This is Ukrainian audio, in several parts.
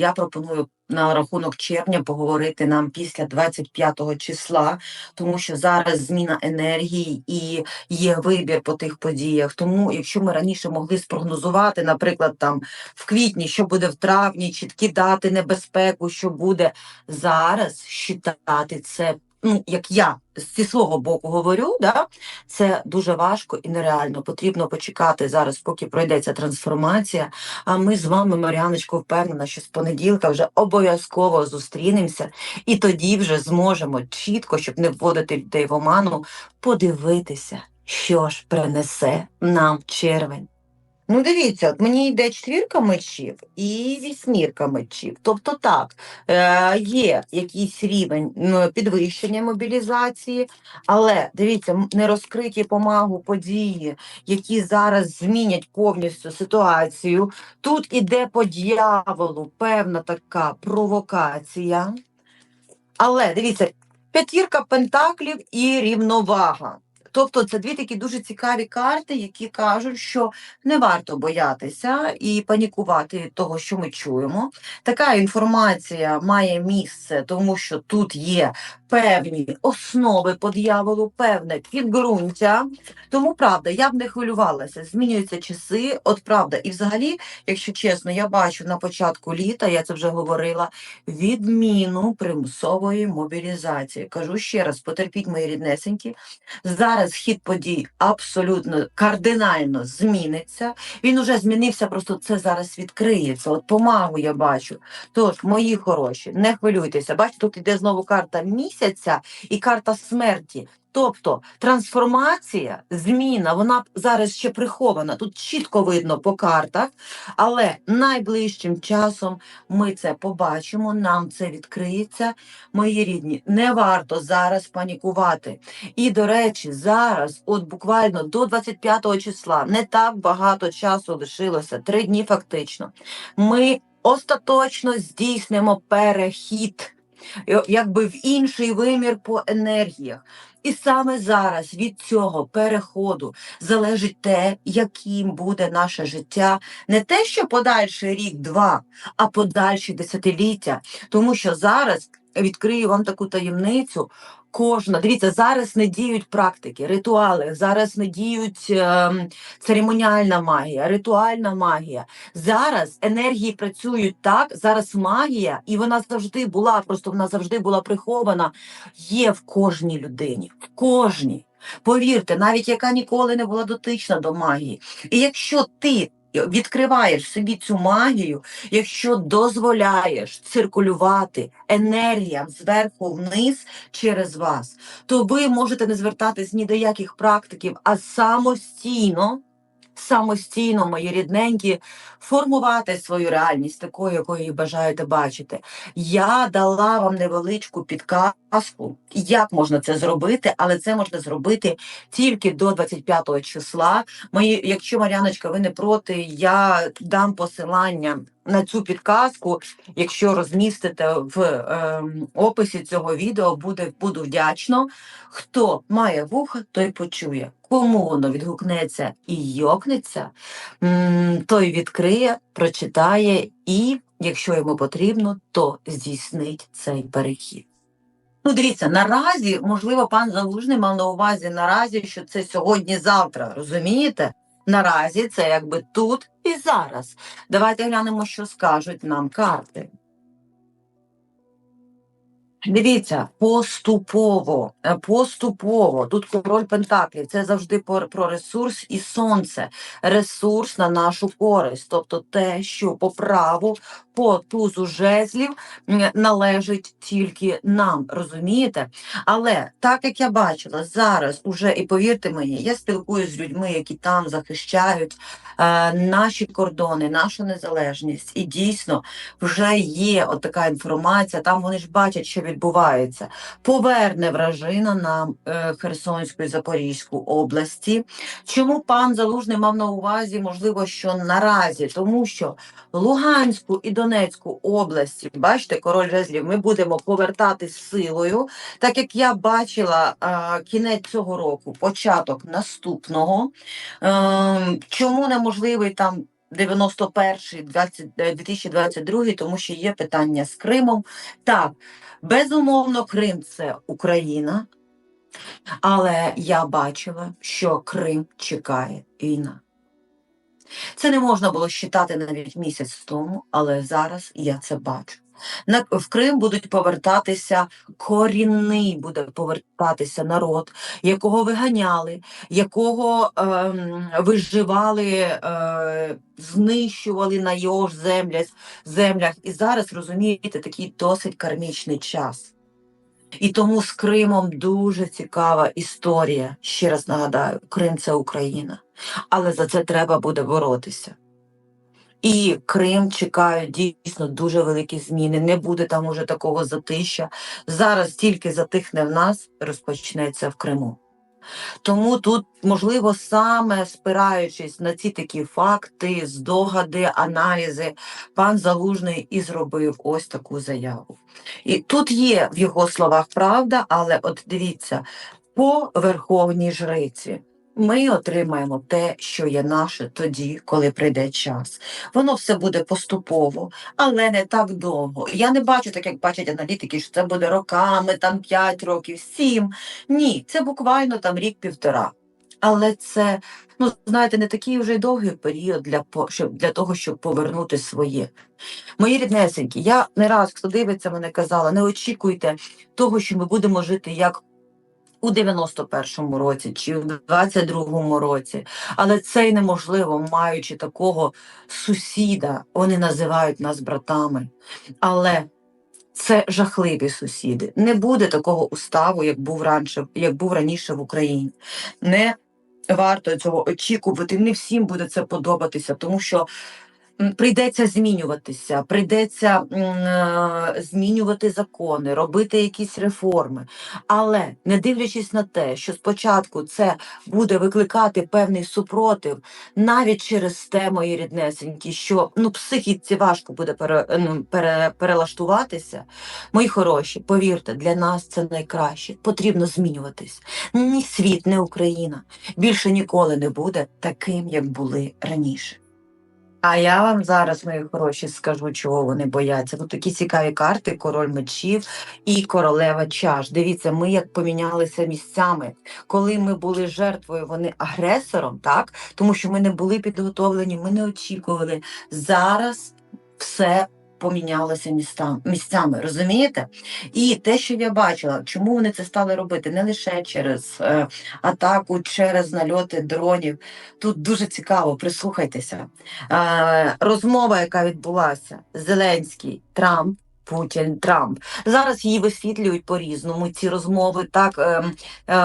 Я пропоную на рахунок червня поговорити нам після 25 числа, тому що зараз зміна енергії і є вибір по тих подіях. Тому, якщо ми раніше могли спрогнозувати, наприклад, там в квітні, що буде в травні, чіткі дати небезпеку, що буде зараз, считати це. Ну, як я зі свого боку говорю, да, це дуже важко і нереально. Потрібно почекати зараз, поки пройдеться трансформація. А ми з вами, Мар'яночко, впевнена, що з понеділка вже обов'язково зустрінемося, і тоді вже зможемо чітко, щоб не вводити людей в оману, подивитися, що ж принесе нам червень. Ну, дивіться, от мені йде четвірка мечів і вісьмірка мечів. Тобто так, е, є якийсь рівень підвищення мобілізації, але дивіться, не розкриті помагу події, які зараз змінять повністю ситуацію. Тут іде по дьяволу певна така провокація. Але дивіться, п'ятірка пентаклів і рівновага. Тобто це дві такі дуже цікаві карти, які кажуть, що не варто боятися і панікувати того, що ми чуємо. Така інформація має місце, тому що тут є певні основи по дьяволу, певне підґрунтя. Тому правда, я б не хвилювалася. Змінюються часи, от правда. І взагалі, якщо чесно, я бачу на початку літа, я це вже говорила, відміну примусової мобілізації. Кажу ще раз, потерпіть мої ріднесенькі. Зараз хід подій абсолютно кардинально зміниться. Він уже змінився, просто це зараз відкриється. От помагу я бачу. Тож, мої хороші, не хвилюйтеся. Бачите, тут іде знову карта місяця і карта смерті. Тобто трансформація, зміна, вона зараз ще прихована. Тут чітко видно по картах, але найближчим часом ми це побачимо, нам це відкриється. Мої рідні, не варто зараз панікувати. І, до речі, зараз, от буквально до 25 числа, не так багато часу лишилося, три дні фактично. Ми остаточно здійснимо перехід. Е, Якби в інший вимір по енергіях. І саме зараз від цього переходу залежить те, яким буде наше життя, не те, що подальший рік-два, а подальші десятиліття. Тому що зараз відкрию вам таку таємницю. Кожна, дивіться, зараз не діють практики, ритуали, зараз не діють ем, церемоніальна магія, ритуальна магія. Зараз енергії працюють так, зараз магія, і вона завжди була, просто вона завжди була прихована, є в кожній людині, в кожній. Повірте, навіть яка ніколи не була дотична до магії. І якщо ти відкриваєш собі цю магію, якщо дозволяєш циркулювати енергіям зверху вниз через вас, то ви можете не звертатись ні до яких практиків, а самостійно. Самостійно, мої рідненькі, формувати свою реальність такою, якою її бажаєте бачити. Я дала вам невеличку підказку, як можна це зробити, але це можна зробити тільки до 25 числа. Мої, якщо Мар'яночка, ви не проти, я дам посилання на цю підказку. Якщо розмістите в ем, описі цього відео, буде буду вдячно. Хто має вуха, той почує. Кому воно відгукнеться і йокнеться, той відкриє, прочитає і, якщо йому потрібно, то здійснить цей перехід. Ну, дивіться, наразі, можливо, пан Залужний мав на увазі наразі, що це сьогодні-завтра, розумієте? Наразі це якби тут і зараз. Давайте глянемо, що скажуть нам карти. Дивіться, поступово, е, поступово. Тут король Пентаклів. Це завжди про, про ресурс і сонце. Ресурс на нашу користь. Тобто те, що по праву, по тузу жезлів належить тільки нам, розумієте? Але так як я бачила зараз, уже і повірте мені, я спілкуюся з людьми, які там захищають е, наші кордони, нашу незалежність. І дійсно вже є от така інформація. Там вони ж бачать, що відбувається. Поверне вражина на е, Херсонську і Запорізьку області. Чому пан Залужний мав на увазі, можливо, що наразі, тому що Луганську і Донецьку області, бачите, король жезлів, ми будемо повертатись силою, так як я бачила е, кінець цього року, початок наступного. Е, чому неможливий там 91 20, е, 2022, тому що є питання з Кримом. Так, безумовно, Крим це Україна, але я бачила, що Крим чекає війна. Це не можна було считати навіть місяць тому, але зараз я це бачу. В Крим будуть повертатися корінний буде повертатися народ, якого виганяли, якого ем, виживали, е, знищували на його ж землях, землях. І зараз розумієте такий досить кармічний час. І тому з Кримом дуже цікава історія. Ще раз нагадаю, Крим це Україна, але за це треба буде боротися. І Крим чекають дійсно дуже великі зміни. Не буде там уже такого затища. Зараз тільки затихне в нас, розпочнеться в Криму. Тому тут, можливо, саме спираючись на ці такі факти, здогади, аналізи, пан Залужний і зробив ось таку заяву. І тут є в його словах правда, але от дивіться, по верховній жриці. Ми отримаємо те, що є наше тоді, коли прийде час. Воно все буде поступово, але не так довго. Я не бачу, так як бачать аналітики, що це буде роками, там 5 років, 7. Ні, це буквально там рік-півтора. Але це, ну знаєте, не такий вже довгий період для, щоб, для того, щоб повернути своє. Мої ріднесенькі, я не раз, хто дивиться, мене казала, не очікуйте того, що ми будемо жити як у 91-му році чи в 22-му році. Але це й неможливо, маючи такого сусіда. Вони називають нас братами. Але це жахливі сусіди. Не буде такого уставу, як був раніше, як був раніше в Україні. Не варто цього очікувати. Не всім буде це подобатися, тому що прийдеться змінюватися, прийдеться е, змінювати закони, робити якісь реформи. Але не дивлячись на те, що спочатку це буде викликати певний супротив, навіть через те, мої ріднесенькі, що ну психіці важко буде пере, ну, пере, перелаштуватися. Мої хороші, повірте, для нас це найкраще. Потрібно змінюватись. Ні світ, ні Україна більше ніколи не буде таким, як були раніше. А я вам зараз, мої хороші, скажу, чого вони бояться. Ну такі цікаві карти: король мечів і королева чаш. Дивіться, ми як помінялися місцями. Коли ми були жертвою, вони агресором, так тому що ми не були підготовлені, ми не очікували. Зараз все помінялося містам, місцями, розумієте? І те, що я бачила, чому вони це стали робити, не лише через е, атаку, через нальоти дронів. Тут дуже цікаво, прислухайтеся. Е, розмова, яка відбулася, Зеленський, Трамп. Путін, Трамп. Зараз її висвітлюють по-різному. Ці розмови так е, е,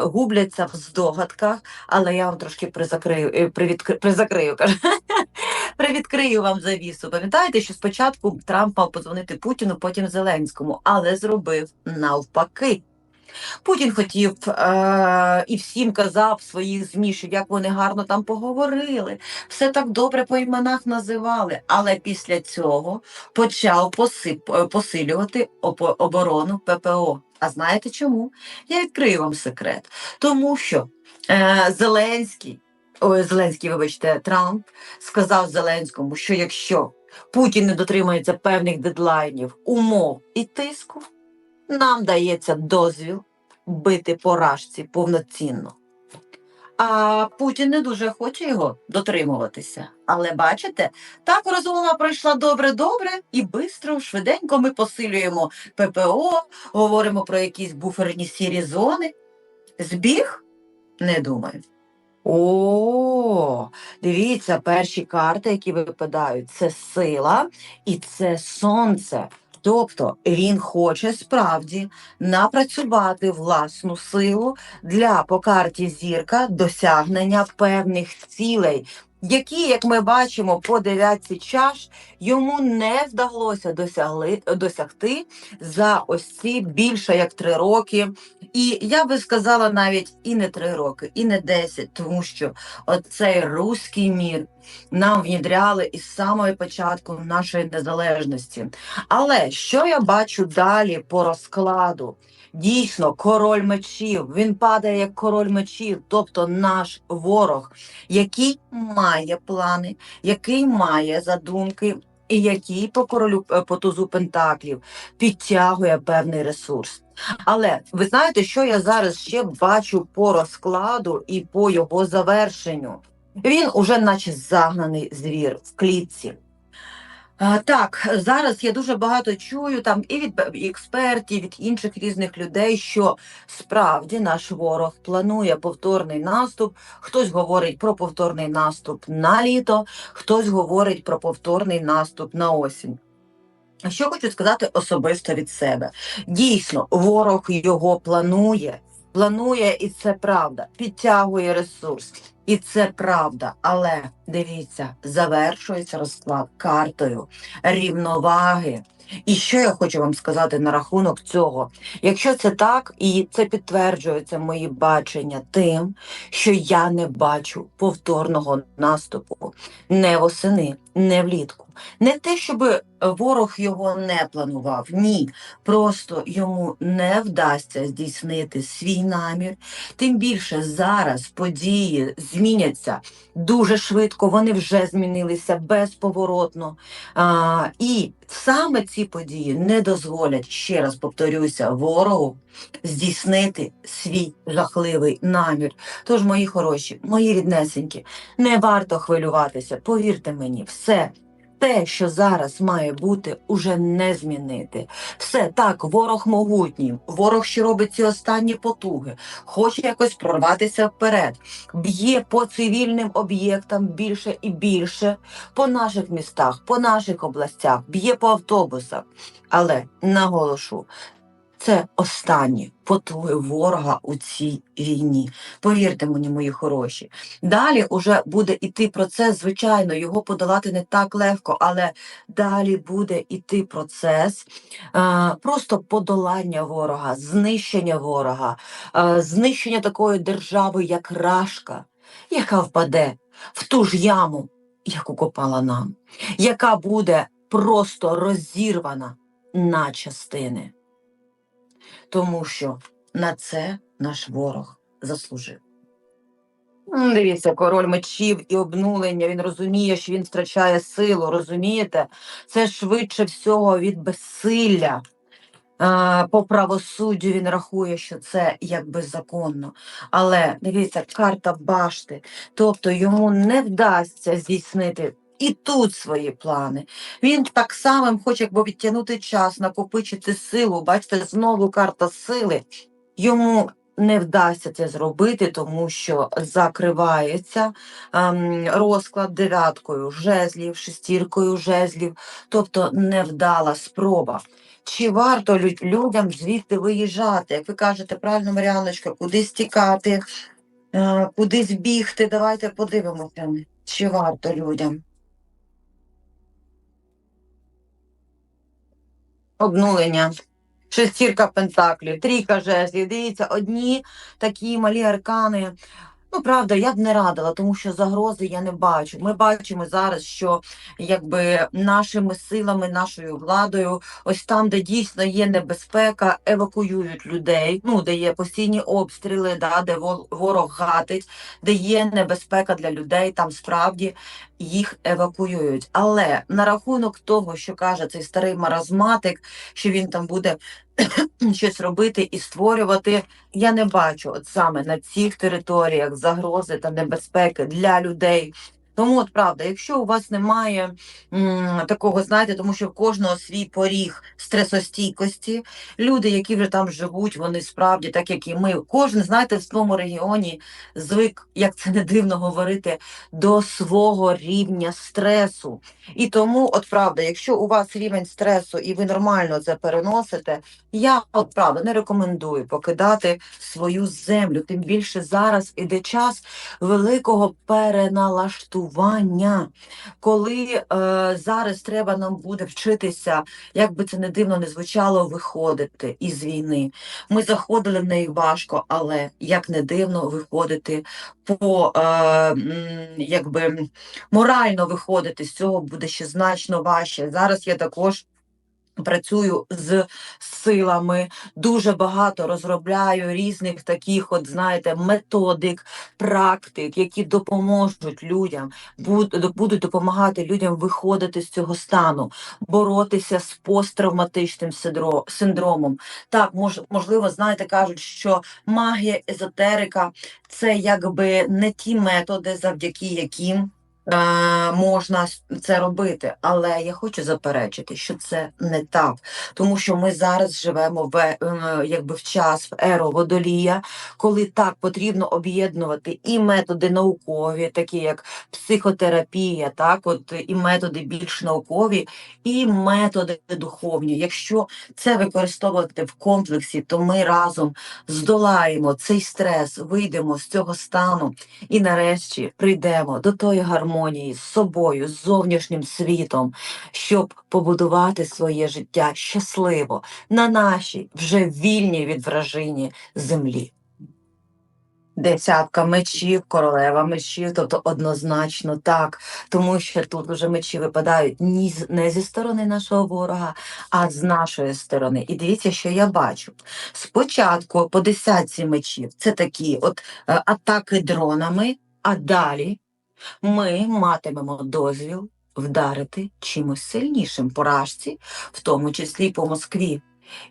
губляться в здогадках, але я вам трошки призакрию, е, привідкри, призакрию, кажу. Привідкрию вам завісу. Пам'ятаєте, що спочатку Трамп мав подзвонити Путіну, потім Зеленському, але зробив навпаки. Путін хотів е- і всім казав своїх ЗМІ, що як вони гарно там поговорили, все так добре по іменах називали. Але після цього почав посип, е, посилювати оборону ППО. А знаєте чому? Я відкрию вам секрет. Тому що е- Зеленський, ой, Зеленський, вибачте, Трамп сказав Зеленському, що якщо Путін не дотримується певних дедлайнів, умов і тиску, нам дається дозвіл бити по рашці повноцінно. А Путін не дуже хоче його дотримуватися. Але бачите, так розмова пройшла добре-добре і бистро, швиденько ми посилюємо ППО, говоримо про якісь буферні сірі зони. Збіг? Не думаю. О, дивіться, перші карти, які випадають, це сила і це сонце. Тобто він хоче справді напрацювати власну силу для по карті зірка досягнення певних цілей, які, як ми бачимо, по дев'ятці чаш йому не вдалося досягли, досягти за ось ці більше як три роки. І я би сказала навіть і не три роки, і не десять, тому що оцей руський мір нам внідряли із самого початку нашої незалежності. Але що я бачу далі по розкладу? Дійсно, король мечів, він падає як король мечів, тобто наш ворог, який має плани, який має задумки, і який по королю е, по тузу пентаклів підтягує певний ресурс. Але ви знаєте, що я зараз ще бачу по розкладу і по його завершенню? Він уже, наче загнаний звір в клітці. Так, зараз я дуже багато чую там і від пе- і експертів, від інших різних людей, що справді наш ворог планує повторний наступ. Хтось говорить про повторний наступ на літо, хтось говорить про повторний наступ на осінь. Що хочу сказати особисто від себе. Дійсно, ворог його планує, планує, і це правда, підтягує ресурс. І це правда, але дивіться, завершується розклад картою рівноваги. І що я хочу вам сказати на рахунок цього? Якщо це так, і це підтверджується мої бачення тим, що я не бачу повторного наступу не восени, не влітку. Не те, щоб ворог його не планував, ні. Просто йому не вдасться здійснити свій намір. Тим більше зараз події зміняться дуже швидко, вони вже змінилися безповоротно. А, і саме ці події не дозволять, ще раз повторюся, ворогу здійснити свій жахливий намір. Тож, мої хороші, мої ріднесенькі, не варто хвилюватися. Повірте мені, все. Те, що зараз має бути, уже не змінити. Все так, ворог могутній, ворог що робить ці останні потуги, хоче якось прорватися вперед, б'є по цивільним об'єктам більше і більше, по наших містах, по наших областях, б'є по автобусах. Але наголошу, це останні потуги ворога у цій війні. Повірте мені, мої хороші. Далі уже буде іти процес, звичайно, його подолати не так легко, але далі буде іти процес е, просто подолання ворога, знищення ворога, е, знищення такої держави, як Рашка, яка впаде в ту ж яму, яку копала нам, яка буде просто розірвана на частини тому що на це наш ворог заслужив. Дивіться, король мечів і обнулення. Він розуміє, що він втрачає силу. Розумієте? Це швидше всього від безсилля. По правосуддю він рахує, що це якби законно. Але дивіться, карта башти. Тобто йому не вдасться здійснити і тут свої плани. Він так само хоче якби відтягнути час, накопичити силу. Бачите, знову карта сили. Йому не вдасться це зробити, тому що закривається ем, розклад дев'яткою жезлів, шестіркою жезлів, тобто невдала спроба. Чи варто людям звідти виїжджати? Як ви кажете, правильно, Маріаночка, кудись тікати, е, кудись бігти? Давайте подивимося, чи варто людям. Обнулення. Шестірка пентаклів, трійка жезлів. Дивіться, одні такі малі аркани. Ну, правда, я б не радила, тому що загрози я не бачу. Ми бачимо зараз, що якби нашими силами, нашою владою, ось там, де дійсно є небезпека, евакуюють людей. Ну, де є постійні обстріли, да, де ворог гатить, де є небезпека для людей, там справді їх евакуюють. Але на рахунок того, що каже цей старий маразматик, що він там буде щось робити і створювати, я не бачу от саме на цих територіях загрози та небезпеки для людей. Тому от правда, якщо у вас немає м, такого, знаєте, тому що в кожного свій поріг стресостійкості, люди, які вже там живуть, вони справді, так як і ми, кожен, знаєте, в своєму регіоні звик, як це не дивно говорити, до свого рівня стресу. І тому, от правда, якщо у вас рівень стресу і ви нормально це переносите, я от правда не рекомендую покидати свою землю. Тим більше зараз іде час великого переналаштування. Побудування. Коли е, зараз треба нам буде вчитися, як би це не дивно не звучало, виходити із війни. Ми заходили в неї важко, але як не дивно виходити по е, якби морально виходити з цього буде ще значно важче. Зараз я також. Працюю з силами, дуже багато розробляю різних таких, от знаєте, методик, практик, які допоможуть людям, будуть допомагати людям виходити з цього стану, боротися з посттравматичним синдромом. Так, мож, можливо, знаєте, кажуть, що магія, езотерика це якби не ті методи, завдяки яким. Е, можна це робити, але я хочу заперечити, що це не так, тому що ми зараз живемо в е, якби в час в еру водолія, коли так потрібно об'єднувати і методи наукові, такі як психотерапія, так от і методи більш наукові, і методи духовні. Якщо це використовувати в комплексі, то ми разом здолаємо цей стрес, вийдемо з цього стану і нарешті прийдемо до тої гармонії з собою, з зовнішнім світом, щоб побудувати своє життя щасливо на нашій вже вільній від вражині землі. Десятка мечів, королева мечів, тобто однозначно так, тому що тут уже мечі випадають ні не зі сторони нашого ворога, а з нашої сторони. І дивіться, що я бачу. Спочатку по десятці мечів це такі от е, атаки дронами, а далі ми матимемо дозвіл вдарити чимось сильнішим поражці, в тому числі по Москві.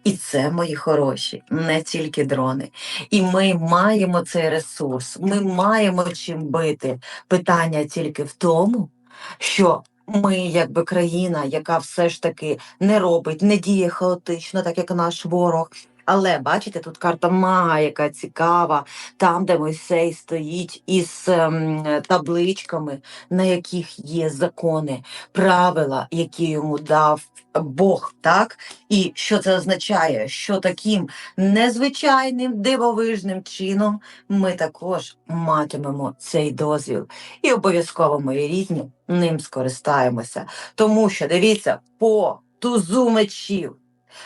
І це, мої хороші, не тільки дрони. І ми маємо цей ресурс, ми маємо чим бити. Питання тільки в тому, що ми, якби країна, яка все ж таки не робить, не діє хаотично, так як наш ворог. Але бачите, тут карта мага, яка цікава, там, де Мойсей стоїть із ем, табличками, на яких є закони, правила, які йому дав Бог, так? І що це означає? Що таким незвичайним дивовижним чином ми також матимемо цей дозвіл. І обов'язково мої рідні ним скористаємося. Тому що дивіться, по тузу мечів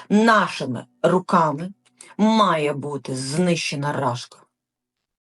нашими руками має бути знищена рашка.